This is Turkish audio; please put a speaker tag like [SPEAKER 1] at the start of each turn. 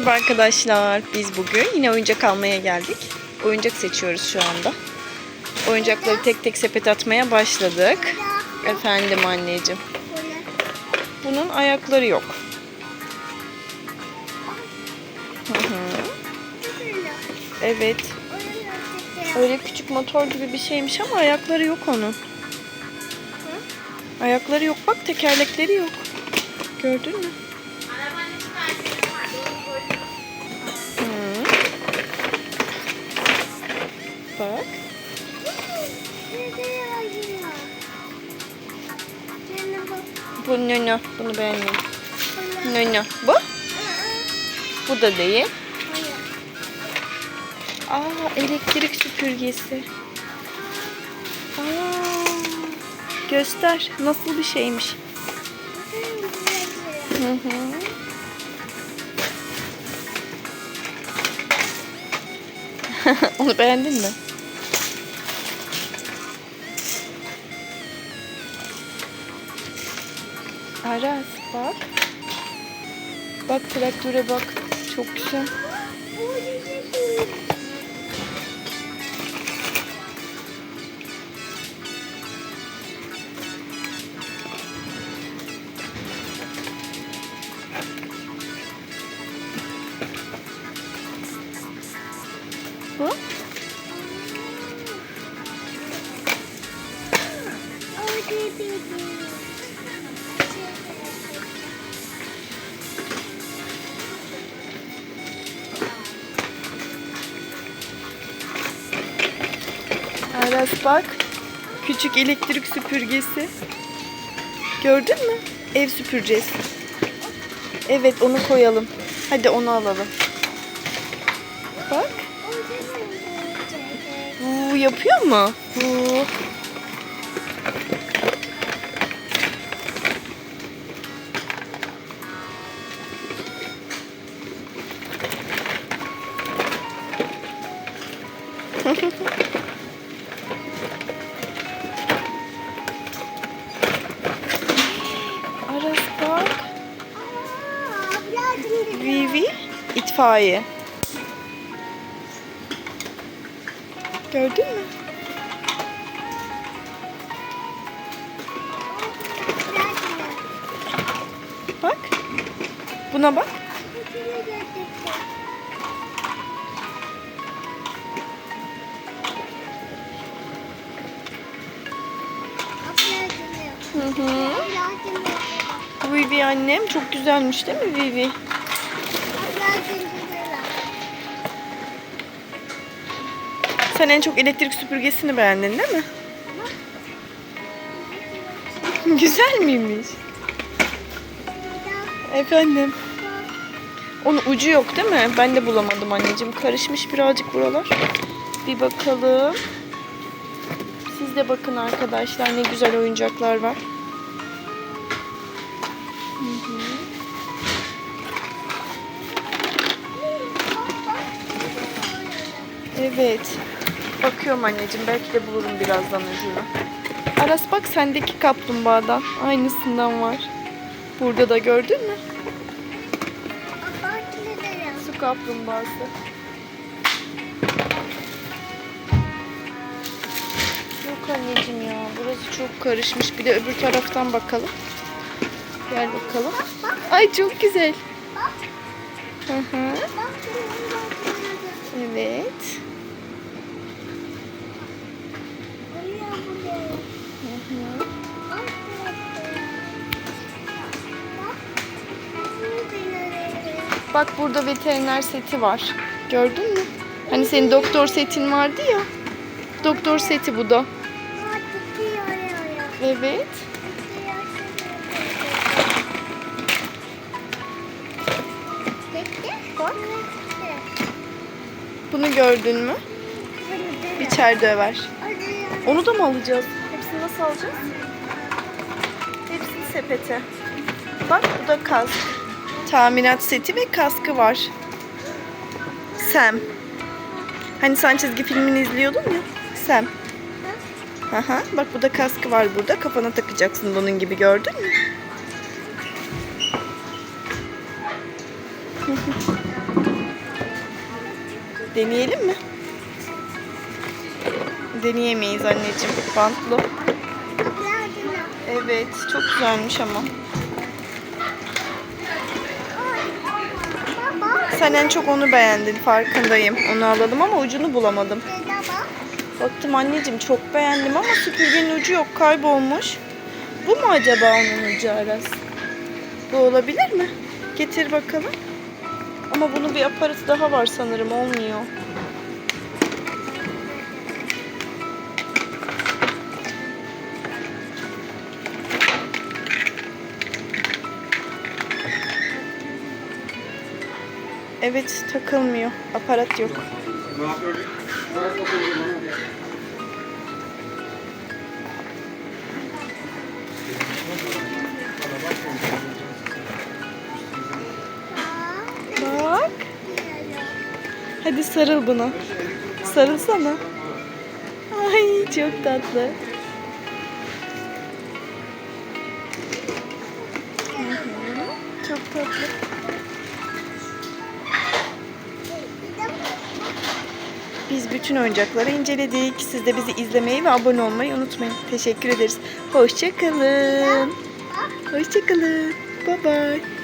[SPEAKER 1] Merhaba arkadaşlar. Biz bugün yine oyuncak almaya geldik. Oyuncak seçiyoruz şu anda. Oyuncakları tek tek sepet atmaya başladık. Efendim anneciğim. Bunun ayakları yok. Evet. Öyle küçük motor gibi bir şeymiş ama ayakları yok onun. Ayakları yok bak tekerlekleri yok. Gördün mü? Bu nöno. Bunu beğenmedim. Nöno. Bu? Bu da değil. Aa elektrik süpürgesi. Aa, göster. Nasıl bir şeymiş. Hı hı. Onu beğendin mi? Aras bak. Bak traktöre bak. Çok güzel. Bu? Aras bak. Küçük elektrik süpürgesi. Gördün mü? Ev süpüreceğiz. Evet onu koyalım. Hadi onu alalım. Bak. Vuu yapıyor mu? Vuu. Vivi itfaiye. Gördün mü? Bak. Buna bak. Hı hı. Vivi annem çok güzelmiş değil mi Vivi? Sen en çok elektrik süpürgesini beğendin değil mi? Güzel miymiş? Efendim. Onun ucu yok değil mi? Ben de bulamadım anneciğim. Karışmış birazcık buralar. Bir bakalım. Siz de bakın arkadaşlar ne güzel oyuncaklar var. Evet. Bakıyorum anneciğim. Belki de bulurum birazdan ucunu. Aras bak sendeki kaplumbağadan. Aynısından var. Burada da gördün mü? Su kaplumbağası. Yok anneciğim ya. Burası çok karışmış. Bir de öbür taraftan bakalım. Gel bakalım. Ay çok güzel. Hı hı. Evet. Bak burada veteriner seti var. Gördün mü? Hani senin doktor setin vardı ya. Doktor seti bu da. Evet. Bunu gördün mü? İçeride ver. Onu da mı alacağız? Hepsini nasıl alacağız? Hepsini sepete. Bak bu da kask. Tamirat seti ve kaskı var. Sam. Hani sen çizgi filmini izliyordun ya. Sam. Aha, bak bu da kaskı var burada. Kafana takacaksın bunun gibi gördün mü? Deneyelim mi? Deneyemeyiz anneciğim. Bantlı. Evet, çok güzelmiş ama. Sen en çok onu beğendin, farkındayım. Onu alalım ama ucunu bulamadım. Baktım anneciğim çok beğendim ama süpürgenin ucu yok, kaybolmuş. Bu mu acaba onun ucu Aras? Bu olabilir mi? Getir bakalım. Ama bunun bir aparatı daha var sanırım, olmuyor. Evet, takılmıyor. Aparat yok. Bak. Hadi sarıl buna. Sarılsana. Ay çok tatlı. Çok tatlı. Biz bütün oyuncakları inceledik. Siz de bizi izlemeyi ve abone olmayı unutmayın. Teşekkür ederiz. Hoşçakalın. Hoşçakalın. Bye bye.